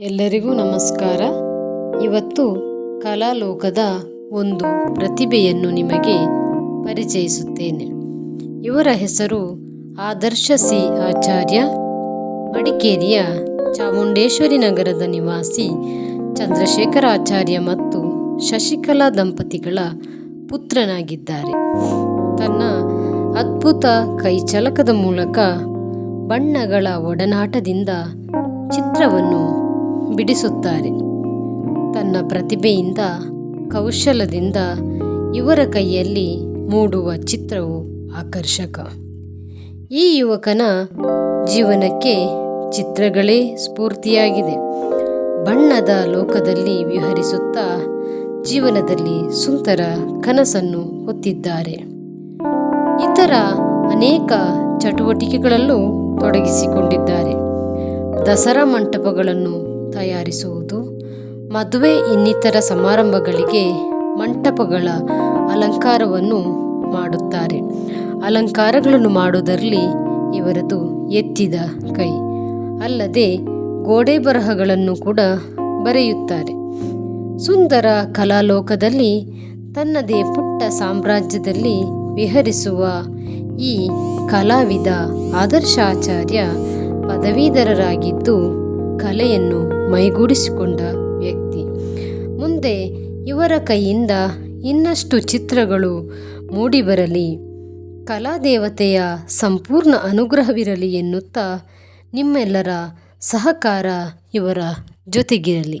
ಎಲ್ಲರಿಗೂ ನಮಸ್ಕಾರ. ಇವತ್ತು ಕಲಾಲೋಕದ ಒಂದು ಪ್ರತಿಭೆಯನ್ನು ನಿಮಗೆ ಪರಿಚಯಿಸುತ್ತೇನೆ. ಇವರ ಹೆಸರು ಆದರ್ಶ ಸಿ ಆಚಾರ್ಯ, ಮಡಿಕೇರಿಯ ಚಾಮುಂಡೇಶ್ವರಿ ನಗರದ ನಿವಾಸಿ ಚಂದ್ರಶೇಖರ ಆಚಾರ್ಯ ಮತ್ತು ಶಶಿಕಲಾ ದಂಪತಿಗಳ ಪುತ್ರನಾಗಿದ್ದಾರೆ. ತನ್ನ ಅದ್ಭುತ ಕೈಚಲಕದ ಮೂಲಕ ಬಣ್ಣಗಳ ಒಡನಾಟದಿಂದ ಚಿತ್ರವನ್ನು ಬಿಡಿಸುತ್ತಾರೆ. ತನ್ನ ಪ್ರತಿಭೆಯಿಂದ, ಕೌಶಲದಿಂದ ಇವರ ಕೈಯಲ್ಲಿ ಮೂಡುವ ಚಿತ್ರವು ಆಕರ್ಷಕ. ಈ ಯುವಕನ ಜೀವನಕ್ಕೆ ಚಿತ್ರಗಳೇ ಸ್ಫೂರ್ತಿಯಾಗಿದೆ. ಬಣ್ಣದ ಲೋಕದಲ್ಲಿ ವಿಹರಿಸುತ್ತಾ ಜೀವನದಲ್ಲಿ ಸುಂದರ ಕನಸನ್ನು ಹೊತ್ತಿದ್ದಾರೆ. ಇತರ ಅನೇಕ ಚಟುವಟಿಕೆಗಳಲ್ಲೂ ತೊಡಗಿಸಿಕೊಂಡಿದ್ದಾರೆ. ದಸರಾ ಮಂಟಪಗಳನ್ನು ತಯಾರಿಸುವುದು. ಮದುವೆ ಇನ್ನಿತರ ಸಮಾರಂಭಗಳಿಗೆ ಮಂಟಪಗಳ ಅಲಂಕಾರವನ್ನು ಮಾಡುತ್ತಾರೆ. ಅಲಂಕಾರಗಳನ್ನು ಮಾಡುವುದರಲ್ಲಿ ಇವರದು ಎತ್ತಿದ ಕೈ. ಅಲ್ಲದೆ ಗೋಡೆ ಬರಹಗಳನ್ನು ಕೂಡ ಬರೆಯುತ್ತಾರೆ. ಸುಂದರ ಕಲಾಲೋಕದಲ್ಲಿ ತನ್ನದೇ ಪುಟ್ಟ ಸಾಮ್ರಾಜ್ಯದಲ್ಲಿ ವಿಹರಿಸುವ ಈ ಕಲಾವಿದ ಆದರ್ಶಾಚಾರ್ಯ ಪದವೀಧರರಾಗಿದ್ದು ಕಲೆಯನ್ನು ಮೈಗೂಡಿಸಿಕೊಂಡ ವ್ಯಕ್ತಿ. ಮುಂದೆ ಇವರ ಕೈಯಿಂದ ಇನ್ನಷ್ಟು ಚಿತ್ರಗಳು ಮೂಡಿಬರಲಿ. ಕಲಾದೇವತೆಯ ಸಂಪೂರ್ಣ ಅನುಗ್ರಹವಿರಲಿ ಎನ್ನುತ್ತಾ ನಿಮ್ಮೆಲ್ಲರ ಸಹಕಾರ ಇವರ ಜೊತೆಗಿರಲಿ.